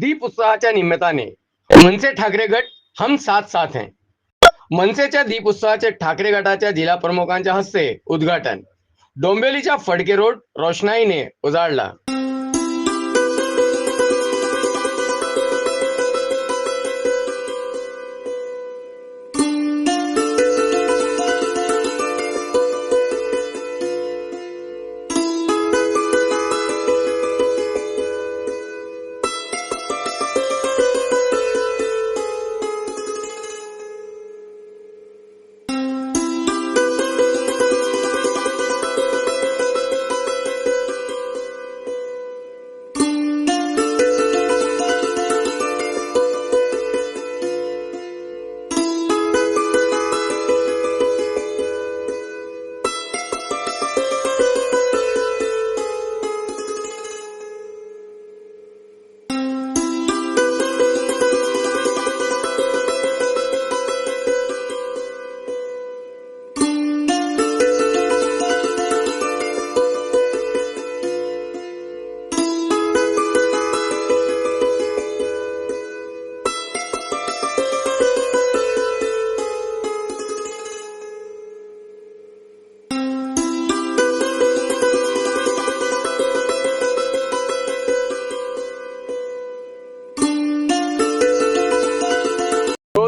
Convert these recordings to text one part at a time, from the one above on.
दीप उत्सवाच्या निमित्ताने मनसे ठाकरे गट हम साथ साथ हैं. मनसेच्या दीप उत्सवाचे ठाकरे गटाच्या जिल्हा प्रमुखांच्या हस्ते उद्घाटन. डोंबिवलीच्या फडके रोड रोषणाईने उजाडला.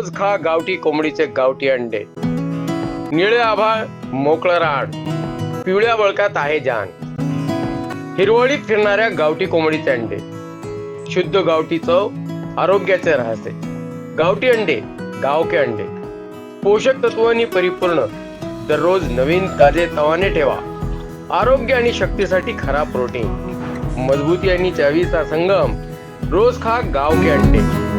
रोज खा गावठी कोंबडीचे गावठी अंडे. निळे आभाळ मोकळं राड पिवळ्या बळकात आहे जान. हिरवळीत फिरणाऱ्या गावठी कोंबडीचे अंडे. शुद्ध गावठी चव आरोग्याचे रहस्य. गावठी अंडे गावके अंडे. पोषक तत्वांनी परिपूर्ण. दररोज नवीन ताजे तवाने ठेवा. आरोग्य आणि शक्तीसाठी खरा प्रोटीन मजबूती आणि चवीचा संगम. रोज खा गावके अंडे.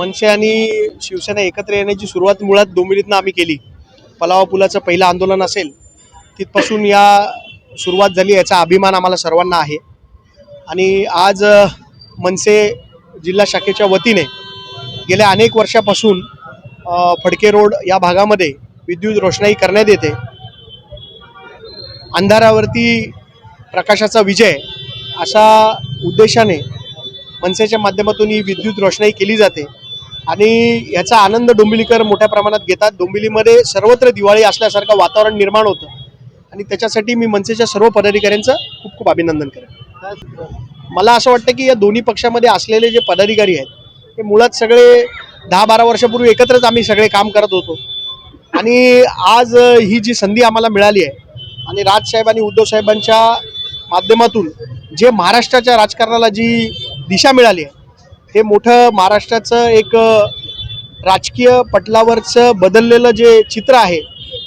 मनसे आणि शिवसेना एकत्र येण्याची सुरुवात मुळात डोंबिवलीतनं आम्ही केली. पलावा पुलाचं पहिलं आंदोलन असेल तिथपासून या सुरुवात झाली याचा अभिमान आम्हाला सर्वांना आहे. आणि आज मनसे जिल्हा शाखेच्या वतीने गेल्या अनेक वर्षापासून फडके रोड या भागामध्ये विद्युत रोषणाई करण्यात येते. अंधारावरती प्रकाशाचा विजय अशा उद्देशाने मनसेच्या माध्यमातून ही विद्युत रोषणाई केली जाते. आणि याचा आनंद डोंबिवलीकर मोठ्या प्रमाणात घेतात. डोंबिवलीमध्ये सर्वत्र दिवाळी असल्यासारखं वातावरण निर्माण होतं. आणि त्याच्यासाठी मी मनसेच्या सर्व पदाधिकाऱ्यांचं खूप खूप अभिनंदन करेन. मला असं वाटतं की या दोन्ही पक्षामध्ये असलेले जे पदाधिकारी आहेत ते मुळात सगळे दहा बारा वर्षापूर्वी एकत्रच आम्ही सगळे काम करत होतो. आणि आज ही जी संधी आम्हाला मिळाली आहे आणि राजसाहेब आणि उद्धव साहेबांच्या माध्यमातून जे महाराष्ट्राच्या राजकारणाला जी दिशा मिळाली आहे हे मोठं महाराष्ट्राचं एक राजकीय पटलावरचं बदललेलं जे चित्र आहे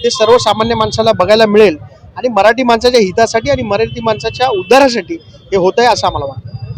ते सर्वसामान्य माणसाला बघायला मिळेल आणि मराठी माणसाच्या हितासाठी आणि मराठी माणसाच्या उद्धारासाठी हे होत आहे असं आम्हाला वाटतं.